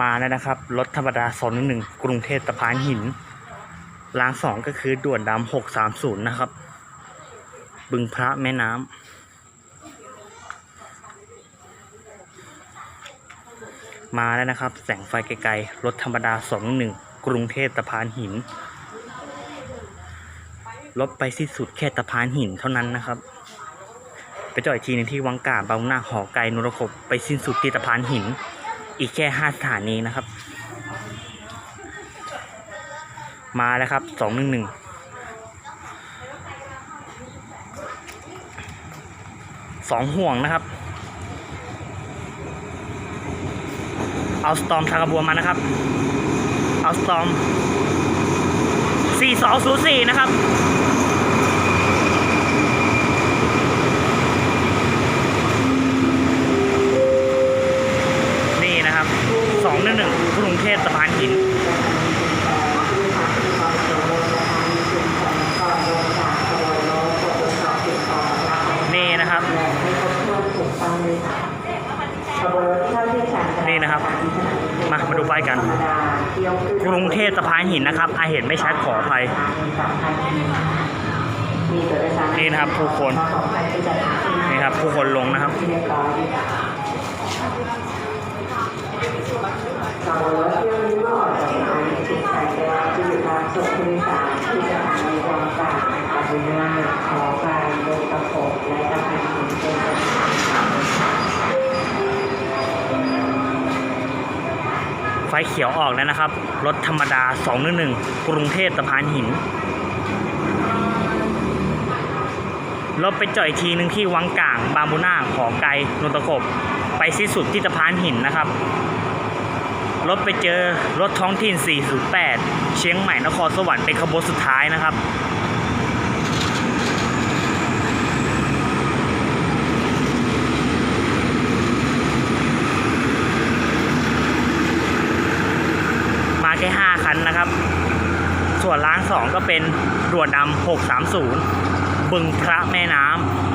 มาแล้วนะครับ รถธรรมดาสองหนึ่งกรุงเทพตะพานหินรางสองก็คือด่วนดำหกสามศูนย์นะครับ บึงพระแม่น้ำมาแล้วนะครับ แสงไฟไกลๆรถธรรมดาสองหนึ่งกรุงเทพตะพานหินรถไปสิ้นสุดแค่ตะพานหินเท่านั้นนะครับ ไปจอดอีกทีนึงที่วังกาบางหน้าหอไกลนุรคบไปสิ้นสุดที่ตะพานหิน อีกแค่ห้าสถานีนะครับ มาแล้วครับสองหนึ่งหนึ่งสองห่วงนะครับ เอาสตอมทางกระบวนมานะครับ เอาสตอมสี่สองศูนย์สี่นะครับ นี่นะครับสอง หนึ่งหนึ่งกรุงเทพสะพานหินนี่นะครับนี่นะครับ มามาดูป้ายกัน กรุงเทพสะพานหินนะครับอาเห็นไม่ชัดขออภัยนี่นะครับผู้คนนี่ครับผู้คนลงนะครับ สุขผู้โดยสารที่สถานีวังกาปาบุญนาขอการโดยตะโขบและตะพานหินเป็นสถานไฟเขียวออกแล้วนะครับ รถธรรมดา 211 กรุงเทพสะพานหิน รถไปจอดอีกทีหนึ่งที่วังกลาง บางบุน่าขอไกลนนทกบ ไปสิ้นสุดที่สะพานหินนะครับ รถไปเจอรถท้องถิ่น 408 เชียงใหม่นครสวรรค์เป็นขบวนสุดท้ายนะครับ มาแค่ 5 คันนะครับ ส่วนล้าง 2 ก็เป็นด่วนดำ630 บึงพระแม่น้ำ